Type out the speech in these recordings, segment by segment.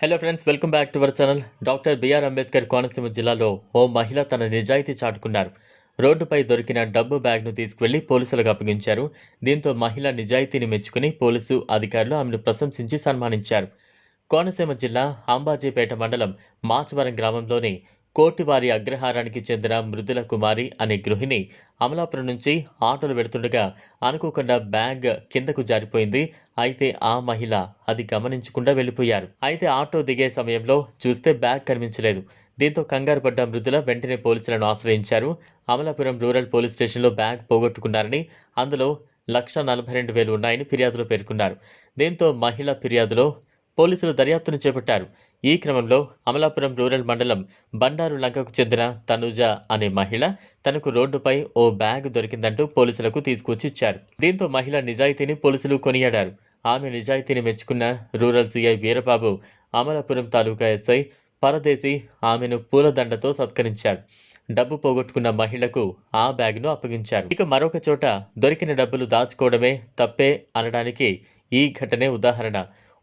Hello friends welcome back to our channel doctor BR Ambedkar Konaseema జిల్లాలో ఓ మహిళ తన నిజాయితీ చాటుకున్నారు. రోడ్డుపై దొరికిన డబ్బు బ్యాగ్ను తీసుకువెళ్ళి పోలీసులకు అప్పగించారు. దీంతో మహిళ నిజాయితీని మెచ్చుకుని పోలీసు అధికారులు ఆమెను ప్రశంసించి సన్మానించారు. కోనసీమ జిల్లా అంబాజీపేట మండలం మాచవరం గ్రామంలోని కోటివారి అగ్రహారానికి చెందిన మృదుల కుమారి అనే గృహిణి అమలాపురం నుంచి ఆటోలు వెడుతుండగా అనుకోకుండా బ్యాగ్ కిందకు జారిపోయింది. అయితే ఆ మహిళ అది గమనించకుండా వెళ్ళిపోయారు. అయితే ఆటో దిగే సమయంలో చూస్తే బ్యాగ్ కనిపించలేదు. దీంతో కంగారు పడ్డ మృదుల వెంటనే పోలీసులను ఆశ్రయించారు. అమలాపురం రూరల్ పోలీస్ స్టేషన్లో బ్యాగ్ పోగొట్టుకున్నారని అందులో లక్ష నలభై రెండు వేలు ఉన్నాయని ఫిర్యాదులో పేర్కొన్నారు. దీంతో మహిళ ఫిర్యాదులో పోలీసులు దర్యాప్తును చేపట్టారు. ఈ క్రమంలో అమలాపురం రూరల్ మండలం బండారు లంకకు చెందిన తనుజ అనే మహిళ తనకు రోడ్డుపై ఓ బ్యాగ్ దొరికిందంటూ పోలీసులకు తీసుకొచ్చి ఇచ్చారు దీంతో మహిళ నిజాయితీని పోలీసులు కొనియాడారు. ఆమె నిజాయితీని మెచ్చుకున్న రూరల్ సీఐ వీరబాబు అమలాపురం తాలూకా ఎస్ఐ పరదేశి ఆమెను పూలదండతో సత్కరించారు. డబ్బు పోగొట్టుకున్న మహిళకు ఆ బ్యాగ్ను అప్పగించారు. ఇక మరొక చోట దొరికిన డబ్బులు దాచుకోవడమే తప్పే అనడానికి ఈ ఘటనే ఉదాహరణ.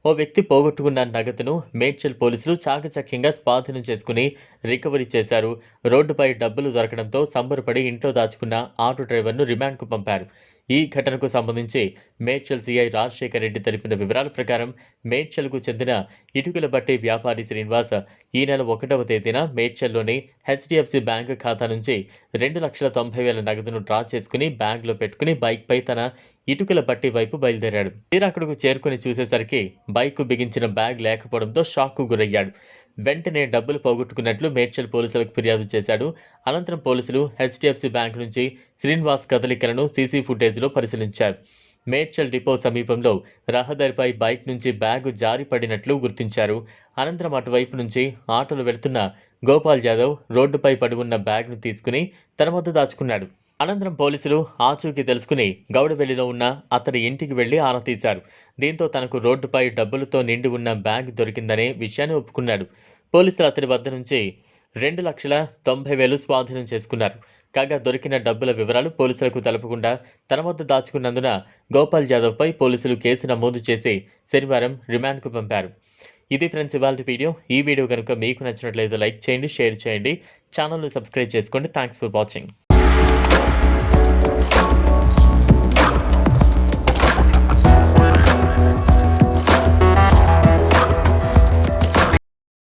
ఓ వ్యక్తి పోగొట్టుకున్న నగదును మేడ్చల్ పోలీసులు చాకచక్యంగా స్వాధీనం చేసుకుని రికవరీ చేశారు. రోడ్డుపై డబ్బులు దొరకడంతో సంబరపడి ఇంట్లో దాచుకున్న ఆటో డ్రైవర్ను రిమాండ్కు పంపారు. ఈ ఘటనకు సంబంధించి మేడ్చల్ సిఐ రాజశేఖర్ రెడ్డి తెలిపిన వివరాల ప్రకారం మేడ్చల్కు చెందిన ఇటుకల బట్టి వ్యాపారి శ్రీనివాస్ ఈ నెల ఒకటవ తేదీన మేడ్చల్లోని హెచ్డిఎఫ్సి బ్యాంక్ ఖాతా నుంచి రెండు లక్షల తొంభై వేల నగదును డ్రా చేసుకుని బ్యాంకులో పెట్టుకుని బైక్పై తన ఇటుకల బట్టి వైపు బయలుదేరాడు. తీరా అక్కడకు చేరుకుని చూసేసరికి బైక్ బిగించిన బ్యాగ్ లేకపోవడంతో షాక్కు గురయ్యాడు. వెంటనే డబ్బులు పోగొట్టుకున్నట్లు మేడ్చల్ పోలీసులకు ఫిర్యాదు చేశాడు. అనంతరం పోలీసులు హెచ్డిఎఫ్సి బ్యాంక్ నుంచి శ్రీనివాస్ కదలికలను సీసీ ఫుటేజ్లో పరిశీలించారు. మేడ్చల్ డిపో సమీపంలో రహదారిపై బైక్ నుంచి బ్యాగు జారి పడినట్లు గుర్తించారు. అనంతరం అటువైపు నుంచి ఆటోలు వెళ్తున్న గోపాల్ యాదవ్ రోడ్డుపై పడి ఉన్న బ్యాగ్ను తీసుకుని తన వద్ద దాచుకున్నాడు. అనంతరం పోలీసులు ఆచూకీ తెలుసుకుని గౌడవెల్లిలో ఉన్న అతడి ఇంటికి వెళ్ళి ఆరా తీశారు. దీంతో తనకు రోడ్డుపై డబ్బులతో నిండి ఉన్న బ్యాగ్ దొరికిందనే విషయాన్ని ఒప్పుకున్నాడు. పోలీసులు అతడి వద్ద నుంచి రెండు లక్షల తొంభై వేలు స్వాధీనం చేసుకున్నారు. కాగా దొరికిన డబ్బుల వివరాలు పోలీసులకు తెలపకుండా తన వద్ద దాచుకున్నందున గోపాల్ యాదవ్పై పోలీసులు కేసు నమోదు చేసి శనివారం రిమాండ్కు పంపారు. ఇది ఫ్రెండ్స్ ఇవాళ వీడియో. ఈ వీడియో కనుక మీకు నచ్చినట్లయితే లైక్ చేయండి షేర్ చేయండి. ఛానల్ని సబ్స్క్రైబ్ చేసుకోండి. Thanks for watching.